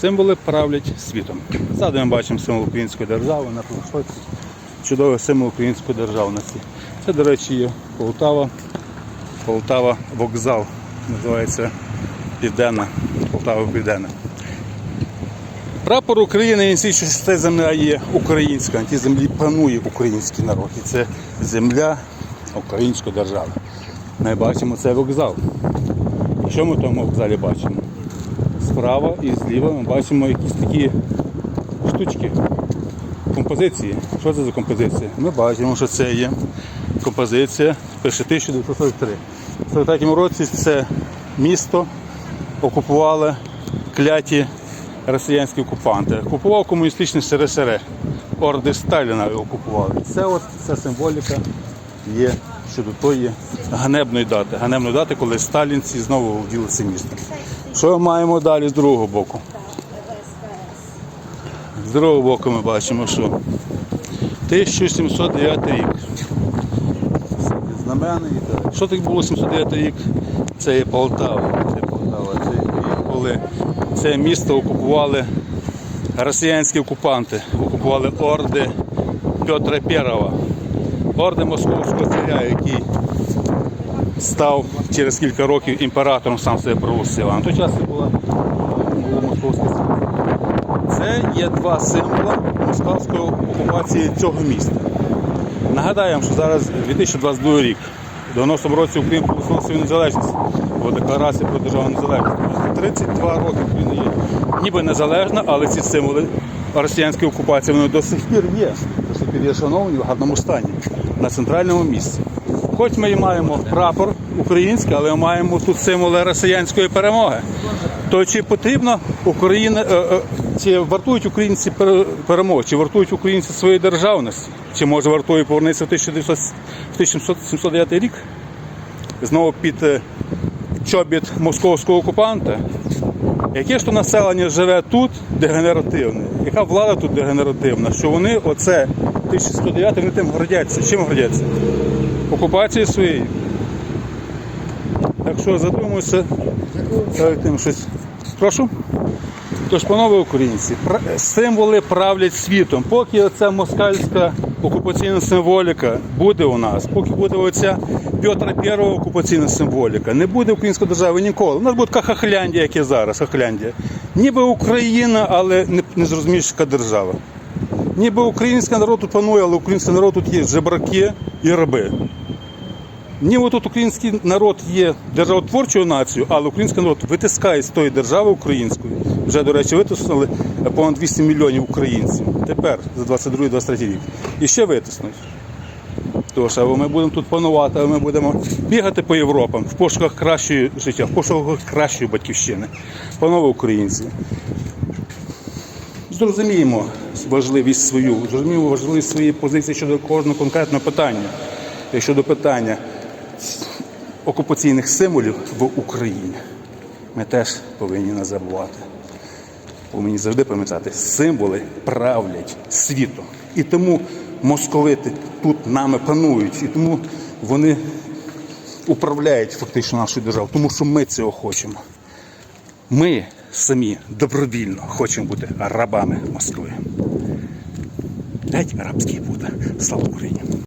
Символи правлять світом. Ззаду ми бачимо символ української держави на флешоці. Чудовий символ української державності. Це, до речі, є Полтава. Полтава вокзал. Називається Південна. Полтава Південна. Прапор України свідчить, що земля є українська, на тій землі панує український народ. І це земля української держави. Ми бачимо цей вокзал. Що ми в тому вокзалі бачимо? Справа і зліва ми бачимо якісь такі штучки, композиції. Що це за композиція? Ми бачимо, що це є композиція, пише 1943. В 43 році це місто окупували кляті росіянські окупанти. Окупував комуністичний СРСР. Орди Сталіна окупували. Це от ця символіка є щодо тої ганебної дати. Ганебної дати, коли сталінці знову володіли цим містом. Що ми маємо далі з другого боку? З другого боку ми бачимо, що 1709 рік. Знамена і так. Що таке було 709 рік? Це є Полтава. Це Полтава. Це рік, коли це місто окупували росіянські окупанти. Окупували орди Петра I. Орди Московського царя, який став через кілька років імператором, сам себе. А на той час це була, була московська царя. Це є два символи московської окупації цього міста. Нагадаємо, що зараз 2022 рік. В 90-му році Україна проголосила свою незалежність. Була декларація про державну незалежність. 32 роки Україна є ніби незалежна, але ці символи росіянської окупації вони до сих пір є. До сих пір є шановні в гарному стані на центральному місці. Хоч ми і маємо прапор український, але ми маємо тут символи росіянської перемоги. То чи потрібно Україна, е, е, чи вартують українці пере- перемоги, чи вартують українці своєї державності, чи може вартує повернутися в 1709 рік? Знову під е, чобіт московського окупанта. Яке ж то населення живе тут дегенеративне? Яка влада тут дегенеративна? Що вони оце 1109 вони тим гордяться. Чим гордяться? Окупацією своєю. Так що задумуйся перед тим щось. Прошу. Тож, панове українці, символи правлять світом. Поки оця москальська окупаційна символіка буде у нас, поки буде оця Петра І окупаційна символіка, не буде української держави ніколи. У нас буде така Хахляндія, як є зараз, Хахляндія. Ніби Україна, але не, яка держава. Ніби український народ тут панує, але український народ тут є жебраки і раби. Ніби тут український народ є державотворчою нацією, але український народ витискає з тої держави української. Вже, до речі, витиснули понад 200 мільйонів українців. Тепер за 22-23 рік. І ще витиснуть. Тож, або ми будемо тут панувати, або ми будемо бігати по Європам в пошуках кращої життя, в пошуках кращої батьківщини. Панове українці, зрозуміємо важливість свою, зрозуміємо важливість своєї позиції щодо кожного конкретного питання. Щодо питання окупаційних символів в Україні. Ми теж повинні не забувати. Повинні завжди пам'ятати, символи правлять світом. І тому московити тут нами панують, і тому вони управляють фактично нашою державою, тому що ми цього хочемо. Ми самі добровільно хочемо бути рабами Москви. Геть арабський буде. Слава Україні!